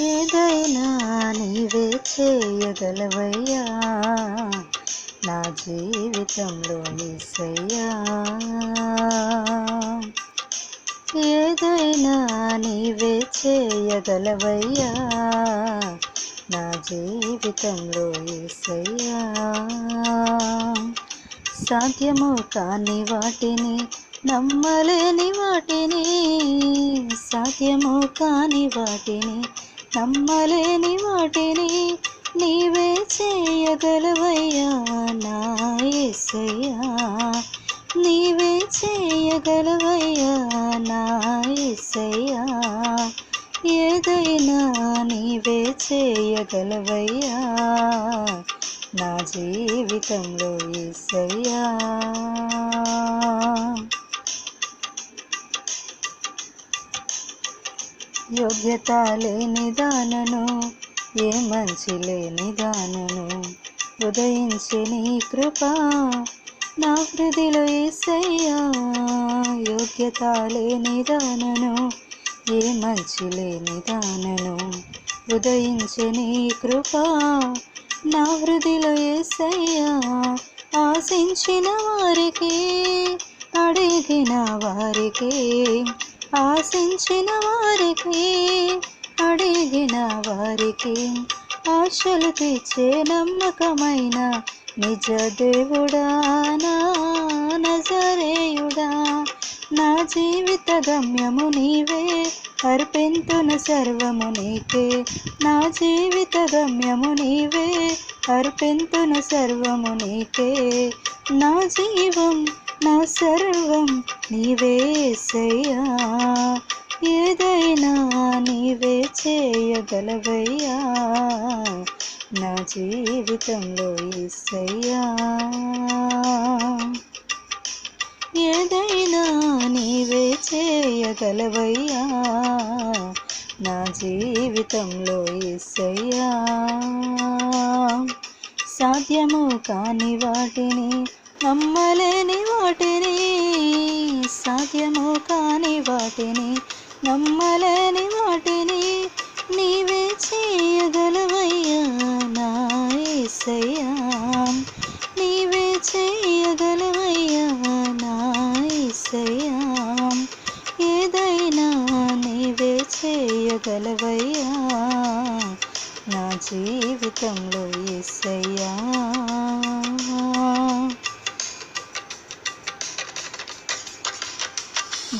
ఏదైనా నీవే చేయగలవయ్యా. నా జీవితంలో ఏసయ్యా ఏదైనా నీవే చేయగలవయ్యా. నా జీవితంలో ఏసయ్యా సాధ్యము కాని వాటిని నమ్మలేని వాటిని సాధ్యము కాని వాటిని నమ్మలేని వాటిని నీవే చేయగలవయ్యా నా యేసయ్యా నీవే చేయగలవయ్యా నా యేసయ్యా ఏదైనా నీవే చేయగలవయ్యా నా జీవితంలో యేసయ్యా యోగ్యత లేని దానను ఏ మంచి లేని దానను ఉదయించి నీ కృప నా హృదిలో ఏసయ్యా. యోగ్యత లేని దానను ఏ మంచి లేని దానను ఉదయించి నీ కృప నా హృదిలో ఏసయ్యా. ఆశించిన వారికి అడిగిన వారికి ఆశించిన వారికి అడిగిన వారికి ఆశలు తెచ్చే నమ్మకమైన నిజ దేవుడా నా నజరేయుడా. నా జీవిత గమ్యము నీవే అర్పింతును సర్వము నీకే. నా జీవిత గమ్యము నీవే అర్పింతును సర్వము నీకే. నా జీవం నా సర్వం నీవేసయ్యా ఏదైనా నీవే చేయగలవయ్యా. నా జీవితంలో ఈసయ్యా ఏదైనా నీవే చేయగలవయ్యా. నా జీవితంలో ఈసయ్యా సాధ్యము కాని వాటిని నమ్మలేని వాటిని సాధ్యము కాని వాటిని. నమ్మలేని వాటిని నీవే చేయగలవయ్యా నా యేసయ్యా నీవే చేయగలవయ్యా నా యేసయ్యా ఏదైనా నీవే చేయగలవయ్యా నా జీవితంలో ఏసయ్యా.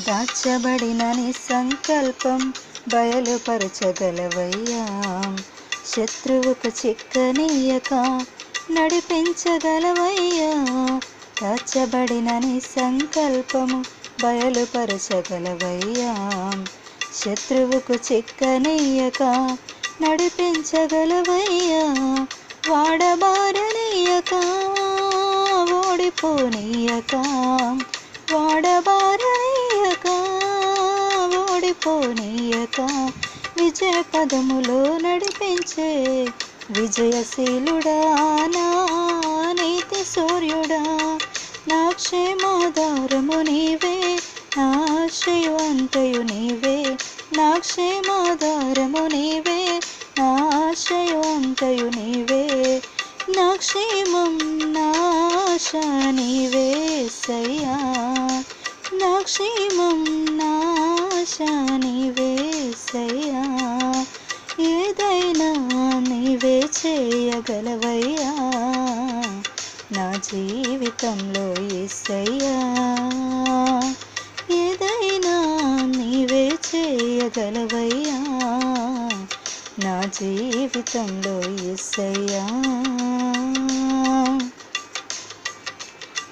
దాచబడిన నీ సంకల్పం బయలుపరచగలవయ్యా. శత్రువుకు చిక్కనీయక నడిపించగలవయ్యా. దాచబడిన నీ సంకల్పము బయలుపరచగలవయ్యా. శత్రువుకు చిక్కనీయక నడిపించగలవయ్యా. వాడబారనీయక ఓడిపోనీయక. వాడబారనీయ పోనీయక విజయ పదములో నడిపించే విజయశీలుడా నా నీతి సూర్యుడా. నా క్షేమాధారము నీవే నా ఆశయవంతయు నీవే. నా క్షేమాధారము నీవే నా ఆశయవంతయు నీవే. నా క్షేమం నా ఆశ నీవే సయ్యా. నా క్షేమం నా ఆశ ఏదైనా నీవే చేయగలవయ్యా నా జీవితంలో ఏసయ్యా ఏదైనా నీవే చేయగలవయ్యా నా జీవితంలో ఏసయ్యా.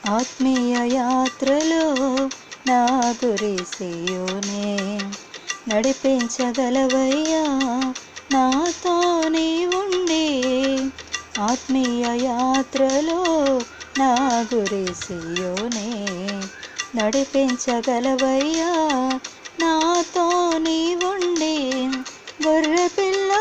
ఆత్మీయ యాత్రలో నా గురిసియోనే నడిపించగలవయ్యా నాతో నీ ఉండి. ఆత్మీయ యాత్రలో నా గురిసియునే నడిపించగలవయ్యా నాతో నీ ఉండి. గొర్రె పిల్ల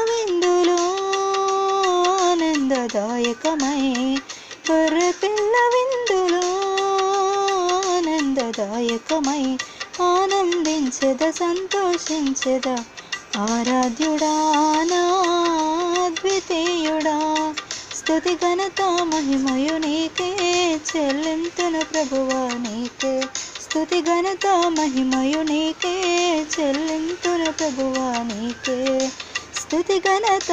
ఆనందదాయకమై ఆనందించెద సంతోషించెద ఆరాధ్యుడా నా ద్వితీయుడా స్తుతి ఘనత మహిమయు నీకే చెల్లింతును ప్రభువా నీకే. స్థుతి ఘనత మహిమయు నీకే చెల్లింతును ప్రభువా నీకే. స్థుతి ఘనత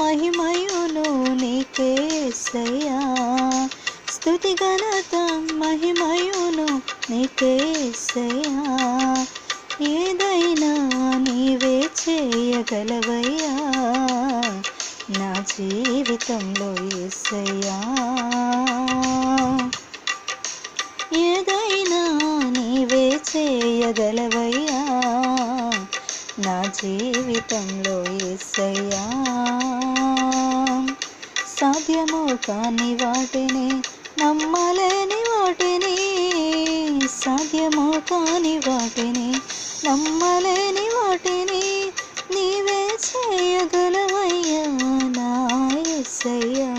మహిమయును నీకే సయ్యా. స్థుతి ఘనత మహిమయును నీకే సయ్యా ఏదైనా నీవే చేయగలవయ్యా. నా జీవితంలో ఏసయ్యా. ఏదైనా నీవే చేయగలవయ్యా. నా జీవితంలో ఏసయ్యా. సాధ్యము కాని వాటిని నమ్మలేని వాటిని సాధ్యమో కాని వాటిని. నమ్మలేని వాటిని నీవే చేయగలవయ్యా నాయసయ్యా.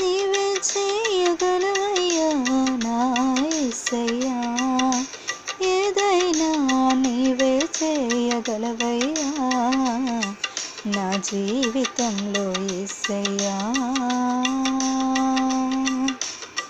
నీవే చేయగలవయ్యా నాయసయ్యా. ఏదైనా నీవే చేయగలవయ్యా. నా జీవితంలో యేసయ్యా